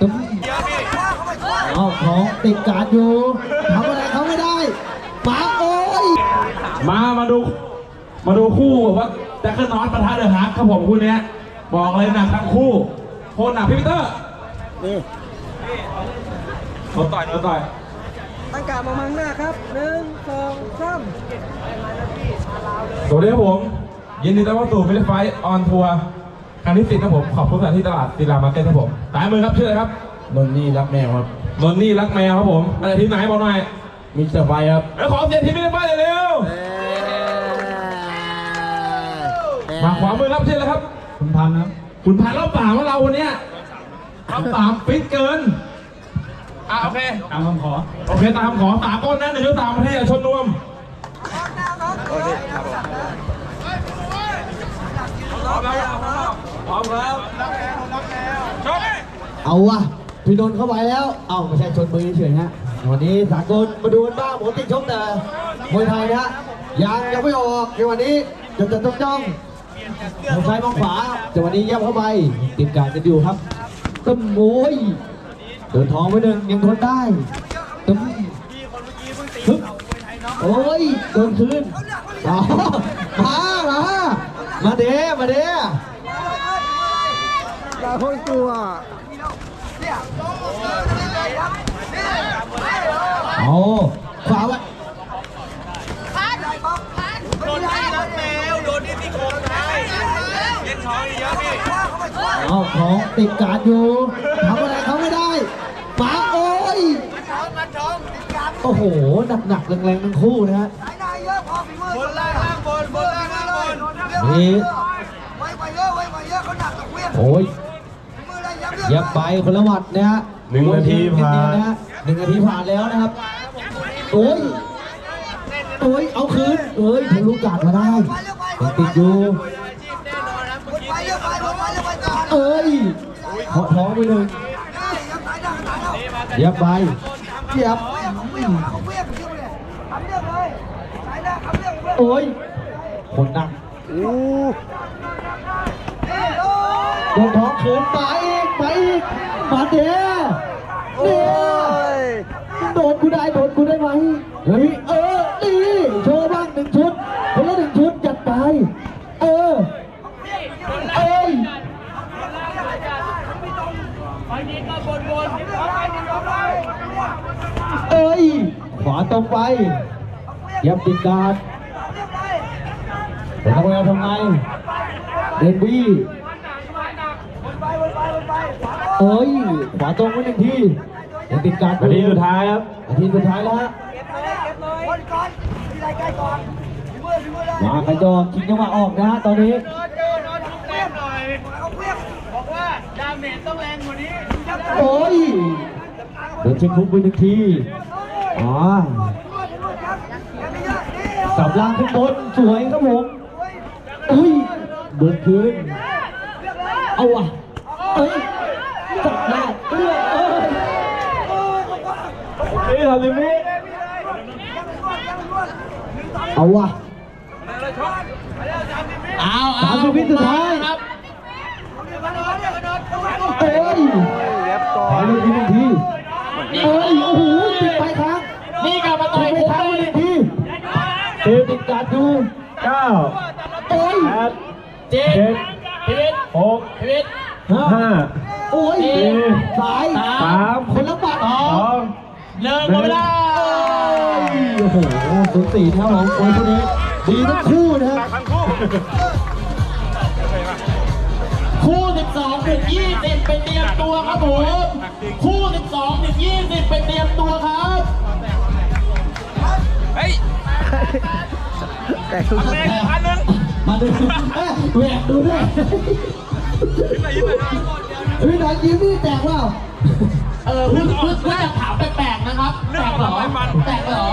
ตึ้มเอาของติดการดอยู่ทำอะไรเขาไม่ได้มาโอ้ยมามาดู มาดูคู่แบบว่าแจ็คเกอร์นอตปะทะเดอะฮักครับผมคู่เนี้ยบอกเลยหนักทั้งคู่โคตรหนักพี่ปีเตอร์นี่เขาต่อยเขาต่อยตั้งการมามมังหน้าครับหนึ่งสองสามสวัสดีครับผมยินดีต้อนรับสู่ฟิลิปไฟออนทัวร์ ครั้งที่สิบครับผม ขอบคุณสถานที่ตลาดศิลามาร์เก็ตครับผมตายมือครับชื่ออะไรครับนนนี่รักแมวครับนนนี่รักแมวครับผมอะไรทีมไหนบอกหน่อยมิสเตอร์ไฟครับแล้วขอเสียงทีมฟิลิปไฟเร็วๆมาขวามือครับชื่ออะไรครับ คุณพันธ์ครับ คุณพันรอบสามของเราวันเนี้ยรอบสามฟิตเกินอะโอเค ตามคำขอ โอเคตามขอสากลนะหนึ่งสามประเทศชนรวมพร้ อมแล้วชกเอาวะพี่นนท์เข้าไปแล้ว เอาไม่ใช่ชนมือเฉยๆฮะวันนี้สากลมาดูกันบ้างปกติชกแต่มวยไทยนะฮะยังยังไม่ออกในวันนี้จะจะต้องจ้องมองซ้ายมองขวาแต่วันนี้ยับเข้าไปติดการกันอยู่ครับตึ้มโอ้ยเดินท้องไว้หนึ่งยังทนได้ตึ้มฮึบโอ้ยโดนคืนอ๋อมามามาเด้มาเด้ อย่าคนกลัวเอาขวาไว้โดนที่รักแมวโดนที่ที่โครงไทยเล่นท้องเยอะพี่เอาของติดการ์ดอยู่ทำอะไรเขาไม่ได้มาโอ้ยท้องมันท้องติดการโอ้โหหนักๆแรงๆทั้งคู่นะฮะบนล่างล่างบนบนล่างล่างบนนี่ไว้ไว้เยอะไว้ไว้เยอะเขาหนักตะเวียนโอ้ย ยับเยอะเย็บไปคนละหวัดนะฮะหนึ่งนาทีผ่านนะฮะหนึ่งนาทีผ่านแล้วนะครับโอ้ยโอ้ยเอาคืนเอ้ยทะลุกาดมาได้ยังติดอยู่บนไปเยอะไปบนไปเยอะไปก่อนเอ้ยเคาะท้องไปหนึ่งยับสายหน้าสายเราเย็บไปเย็บเขาเวียนเขาเวียนเขาเวียนเลยทำเรื่องเลยสายหน้าทำเรื่องเลยโอ้ยคนหนักนี่โดนโดนท้องขืนไปอีก ไปอีกมาเด้เนี่ยโดนกูได้โดนกูได้ไหมเฮ้ยเออดีโชว์บ้างหนึ่งชุดคนละหนึ่งชุดจัดไปเออเอ้ยเอ้ยขวาตรงไปเยับติดการดเป็นทำไงทำไงเดนบี้ เอ้ยขวาตรงไว้หนึ่งทียังติดการนาทีสุดท้ายครับนาทีสุดท้ายแล้วฮะคนก่อนมีรายการก่อนฝีมือฝีมือเลยมาขยอกชิงจังหวะออกนะฮะตอนนี้เขาเวียนบอกว่าดาเมจต้องแรงกว่านี้โอ้ยโดนเช็คคุกไปหนึ่งทีอ๋อสับล่างขึ้นบนสวยครับผมอุ้ยเดินคืนเอาว่ะ เอ้ยจับได้เลือกเอ้ยนี่ทำยังไงเอาว่ะเอาสามสิบวิสุดท้ายครับเอ้ยเอขอนหนึ่งทีหนึ่งทีเอ้ยโอ้โหติดไปครั้งนี่กลับมาต่อยไปผมครั้งเลหยนึ่งทีเตะติดการดูเก้าเอ้ยแปดเจ็ดเจ็ดหกพิวิท ห้าโอ้ยสี่สายสามคนละบัตรสอสองงหนึ่งหมดเวลาโอ้โหสูสีเท่าของคนคนนี้ดีทั้งคู่นะครับทั้งคู่คู่12ถึง20ไปเตรียมตัวครับผมคู่ 12ถึง20ไปเตรียมตัวครับเฮ้ยแต่ทุกคนพันหนึ่งมาดูแหวกดูด้วย เฮ้ยหนังยิ้มนี่แตกว่าเออเพื่อเพิ่งเพิ่งจะถามแปลกๆนะครับแตกเหรอแตกเหรอ